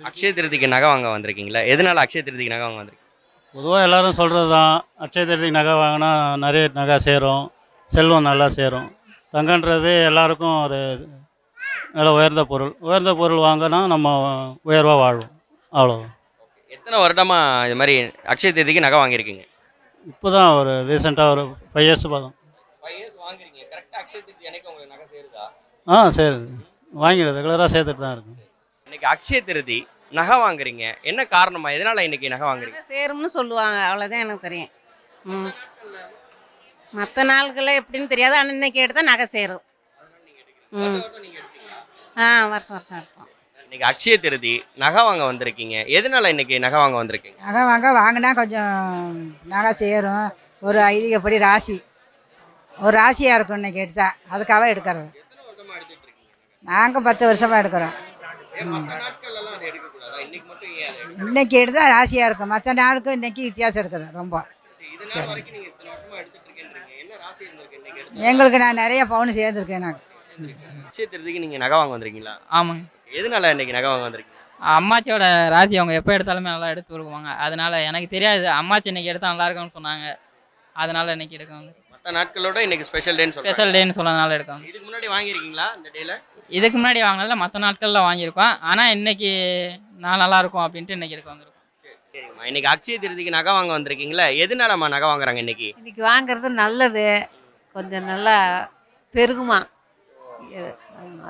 அக்ஷய திருதிக்கு நகை வாங்க வந்திருக்கீங்களா? எதனால அக்ஷய திருதிக்கு நகை வாங்க வந்திருக்கீங்க? பொதுவாக எல்லாரும் சொல்கிறது தான் அட்சய திருதிக்கு நகை வாங்கினா நிறைய நகை சேரும் செல்வம் நல்லா சேரும். தங்கன்றது எல்லாருக்கும் ஒரு நல்ல உயர்ந்த பொருள். உயர்ந்த பொருள் வாங்கினா நம்ம உயர்வாக வாழ்வோம் அவ்வளோ எத்தனை வருடமா இது மாதிரி அக்ஷய திருதிக்கு நகை வாங்கியிருக்கீங்க? இப்போ தான் ஒரு ரீசெண்டாக ஒரு ஃபைவ் இயர்ஸ் பார்த்தோம் ஃபைவ் இயர்ஸ் வாங்குறீங்க கரெக்டாக அக்ஷய திருதி அன்னைக்கு உங்களுக்கு நகை சேருதா? ஆ சரி வாங்கி ரெகுலராக சேர்த்துட்டு தான் இருக்கு இன்னைக்கு அக்ஷய திருதி நகை வாங்குறீங்க. என்ன காரணமா? எதனால இன்னைக்கு நகை வாங்குறீங்க? சேரும்னு சொல்லுவாங்க. அவ்வளோதான் எனக்கு தெரியும். ம். மற்ற நாள்களில் எப்படின்னு தெரியாது. ஆனால் இன்னைக்கு எடுத்தால் நகை சேரும். ம். ஆ வருஷம் வருஷம் எடுப்போம். இன்னைக்கு அக்ஷய திருதி நகை வாங்க வந்திருக்கீங்க. எதனால இன்னைக்கு நகை வாங்க வந்திருக்கீங்க? நகை வாங்க வாங்கினா கொஞ்சம் நகை சேரும். ஒரு ஐதீகப்படி ராசி? ஒரு ராசியாக இருக்கும் இன்னைக்கு எடுத்தா. அதுக்காக எடுக்கிறது. நாங்கள் பத்து வருஷமாக எடுக்கிறோம். இன்னைக்கு எடுத்தால் ராசியாக இருக்கும். மற்ற நாளுக்கும் இன்னைக்கு வித்தியாசம் இருக்குது ரொம்ப. எங்களுக்கு நான் நிறைய பவுன் சேர்ந்துருக்கேன் நான் அக்ஷய திருதிக்கு நீங்க நகை வாங்க வந்திருக்கீங்களா? ஆமாங்க. எதனால இன்னைக்கு நகை வாங்க வந்திருக்கீங்க? அம்மாச்சியோட ராசி அவங்க எப்போ எடுத்தாலுமே நல்லா எடுத்து கொடுக்குவாங்க அதனால எனக்கு தெரியாது. அம்மாச்சி இன்னைக்கு எடுத்தா நல்லா இருக்கும்னு சொன்னாங்க. அதனால இன்னைக்கு எடுக்காங்க மற்ற நாட்களோட இன்னைக்கு ஸ்பெஷல் டேன்னு ஸ்பெஷல் டேன்னு சொன்னதுனால எடுக்காங்க இதுக்கு முன்னாடி வாங்கியிருக்கீங்களா இந்த டேல இதுக்கு முன்னாடி வாங்கினதில்ல மற்ற நாட்களில் வாங்கியிருக்கோம். ஆனால் இன்னைக்கு நான் நல்லா இருக்கும் அப்படின்ட்டு இன்னைக்கு எடுக்க வந்திருக்கோம். சரிங்கம்மா இன்னைக்கு அக்ஷய திருதிக்கு நகை வாங்க வந்திருக்கீங்களா? எதனாலம்மா நகை வாங்குறாங்க இன்னைக்கு? இன்னைக்கு வாங்குறது நல்லது. கொஞ்சம் நல்லா பெருகுமா.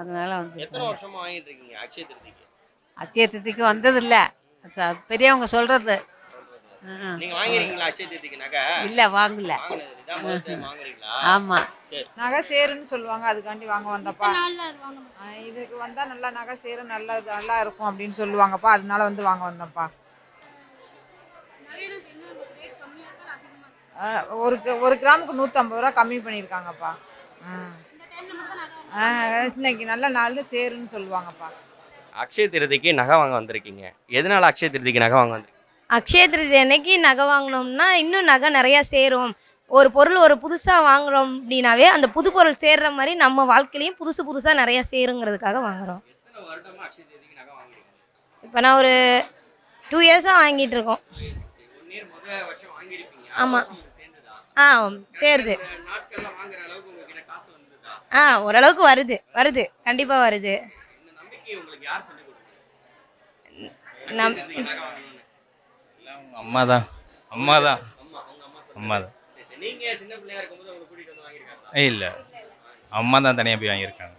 அதனால வந்து எத்தனை வருஷமா வாங்கிட்டு இருக்கீங்க அக்ஷய திருதிக்கு? அச்சயத்துக்கு வந்ததில்ல. அது பெரியவங்க சொல்கிறது நீங்க அக்ஷய திருதிக்கு நகை இல்லை வாங்கல. வாங்குறீங்களா? ஆமாம் நகை சேருன்னு சொல்லுவாங்க அதுக்காண்டி வாங்க வந்தப்பா. இதுக்கு வந்தா நல்லா நகை சேரும் நல்லா நல்லா இருக்கும் அப்படின்னு சொல்லுவாங்கப்பா. அதனால வந்து வாங்க வந்தேன்ப்பா ஆ, ஒரு ஒரு கிராமுக்கு நூற்றம்பது ரூபா கம்மி பண்ணியிருக்காங்கப்பா. இன்னைக்கு நல்ல நாள் சேருன்னு சொல்லுவாங்கப்பா. அக்ஷய திருதிக்கு நகை வாங்க வந்திருக்கீங்க. எதனால அக்ஷய திருதிக்கு நகை வாங்க வந்திருக்கீங்க? அக்ஷய திருதி அன்னைக்கு நகை வாங்கினோம்னா இன்னும் நகை நிறையா சேரும். ஒரு பொருள் ஒரு புதுசாக வாங்குறோம் அப்படின்னாவே அந்த புது பொருள் சேர்ற மாதிரி நம்ம வாழ்க்கையிலையும் புதுசு புதுசாக நிறையா சேருங்கிறதுக்காக வாங்குறீங்க? இப்போ நான் ஒரு டூ இயர்ஸாக வாங்கிட்டு இருக்கோம். ஒன் இயர் முதல் வருஷம் வாங்கியிருப்பீங்க. ஆமா. வருஷம் உங்களுக்கு சேர்ந்ததா? ஆ சேருது ஆ ஓரளவுக்கு வருது. வருது. கண்டிப்பாக வருது. நம் அம்மா தான். அம்மா தான். அம்மா தான். சரி சரி நீங்க சின்ன பிள்ளையா இருக்கும்போது உங்களை கூட்டிட்டு வந்து வாங்கியிருக்காங்களா இல்லை. அம்மா தான் தனியாக போய் வாங்கியிருக்காங்க.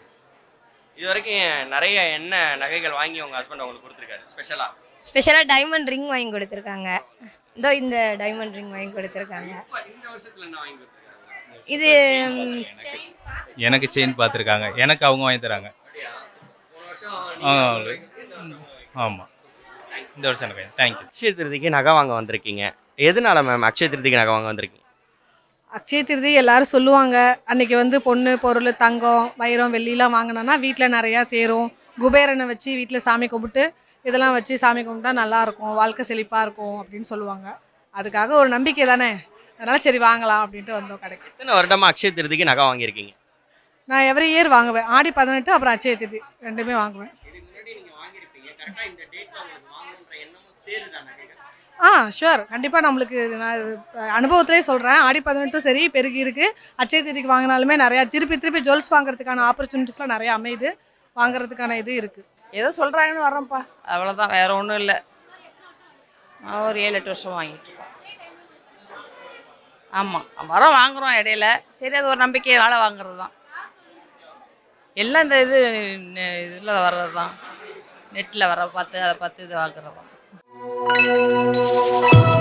இது வரைக்கும் நிறைய என்ன நகைகள் வாங்கி உங்க ஹஸ்பண்ட் உங்களுக்கு கொடுத்துருக்காரு. ஸ்பெஷலா ஸ்பெஷலாக டைமண்ட் ரிங் வாங்கி கொடுத்துருக்காங்க. இதோ இந்த டைமண்ட் ரிங் வாங்கி கொடுத்துருக்காங்க. இந்த வருஷத்துல என்ன வாங்கி இது எனக்கு செயின் பார்த்துருக்காங்க. எனக்கு அவங்க வாங்கி தராங்க. ஆமாம் இந்த வருஷம் எனக்கு. தேங்க்யூ அக்ஷய திருதிக்கு நகை வாங்க வந்திருக்கீங்க. எதனால மேம் அக்ஷய திருதிக்கு நகை வாங்க வந்திருக்கீங்க? அக்ஷய திருதி எல்லாரும் சொல்லுவாங்க அன்னைக்கு வந்து பொண்ணு பொருள் தங்கம் வைரம் வெள்ளிலாம் வாங்கினோன்னா வீட்டில் நிறையா தேரும். குபேரனை வச்சு வீட்டில் சாமி கும்பிட்டு இதெல்லாம் வச்சு சாமி கும்பிட்டா நல்லா இருக்கும் வாழ்க்கை செழிப்பாக இருக்கும் அப்படின்னு சொல்லுவாங்க. அதுக்காக ஒரு நம்பிக்கை தானே? அதனால சரி வாங்கலாம் அப்படின்ட்டு வந்தோம் கடைக்கு. எத்தனை வருடமா அக்ஷய திருதிக்கு நகை வாங்கியிருக்கீங்க? நான் எவ்ரி இயர் வாங்குவேன். ஆடி பதினெட்டு அப்புறம் அட்சய திருதி ரெண்டுமே வாங்குவேன். ஆ ஷுவர் கண்டிப்பாக நம்மளுக்கு நான் அனுபவத்திலே சொல்கிறேன் ஆடி பதினெட்டும் சரி பெருகி இருக்குது அட்சய திருதிக்கு வாங்கினாலுமே நிறையா திருப்பி திருப்பி ஜுவல்ஸ் வாங்குறதுக்கான ஆப்பர்ச்சுனிட்டிஸ்லாம் நிறையா அமையுது. வாங்குறதுக்கான இது இருக்குது ஏதோ சொல்கிறாங்கன்னு வரோம்ப்பா அவ்வளோதான் வேற ஒன்றும் இல்லை. ஒரு ஏழு எட்டு வருஷம் வாங்கிட்டு இருக்கோம் ஆமாம் வரோம் வாங்குறோம் இடையில. சரி அது ஒரு நம்பிக்கையால் வாங்குறது தான் எல்லாம் இந்த இது இதில் வர்றது தான் நெட்டில் வர பார்த்து அதை பார்த்து இது வாங்குறது தான் Thank you.